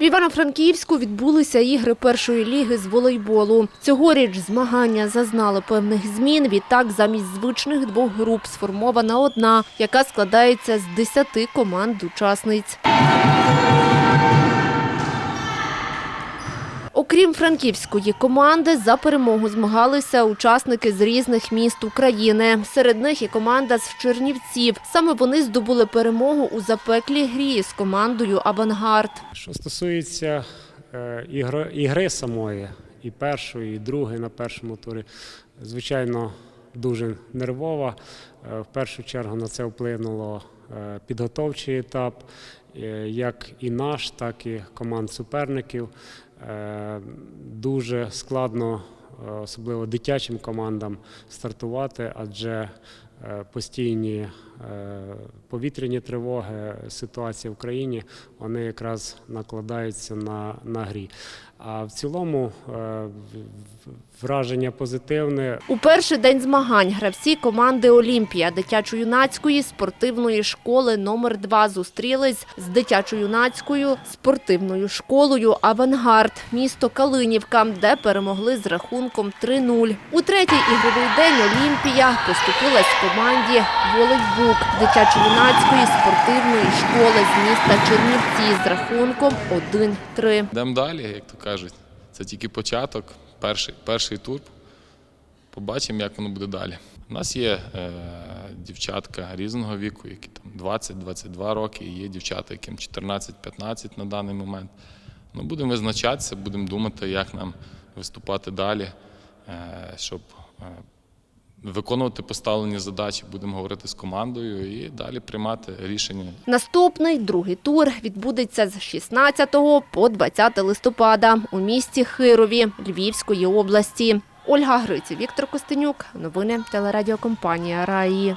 В Івано-Франківську відбулися ігри першої ліги з волейболу. Цьогоріч змагання зазнали певних змін. Відтак, замість звичних двох груп сформована одна, яка складається з 10 команд учасниць. Окрім франківської команди, за перемогу змагалися учасники з різних міст України. Серед них і команда з Чернівців. Саме вони здобули перемогу у запеклій грі з командою Авангард. Що стосується е, ігри самої, і першої, і другої на першому турі, звичайно, дуже нервова. Е, В першу чергу на це вплинуло е, підготовчий етап, е, як і наш, так і команд суперників. Дуже складно, особливо дитячим командам, стартувати, адже постійні е, повітряні тривоги, ситуація в країні, вони якраз накладаються на, на грі. А в цілому е, враження позитивне. У перший день змагань гравці команди Олімпія дитячо-юнацької спортивної школи номер 2 зустрілись з дитячо-юнацькою спортивною школою Авангард, місто Калинівка, де перемогли з рахунком 3-0. У третій ігровий день Олімпія поступилась команді Волейбук дитячо-юнацької спортивної школи з міста Чернівці з рахунком 1-3. Йдемо далі, як то кажуть. Це тільки початок, перший, перший тур. Побачимо, як воно буде далі. У нас є е, дівчатка різного віку, які там 20-22 роки, і є дівчата, яким 14-15 на даний момент. Ну, будемо визначатися, будемо думати, як нам виступати далі, е, щоб е, виконувати поставлені задачі. Будемо говорити з командою і далі приймати рішення, Наступний другий тур відбудеться з 16 по 20 листопада у місті Хирові Львівської області. Ольга Гриці, Віктор Костенюк. Новини телерадіокомпанія Раї.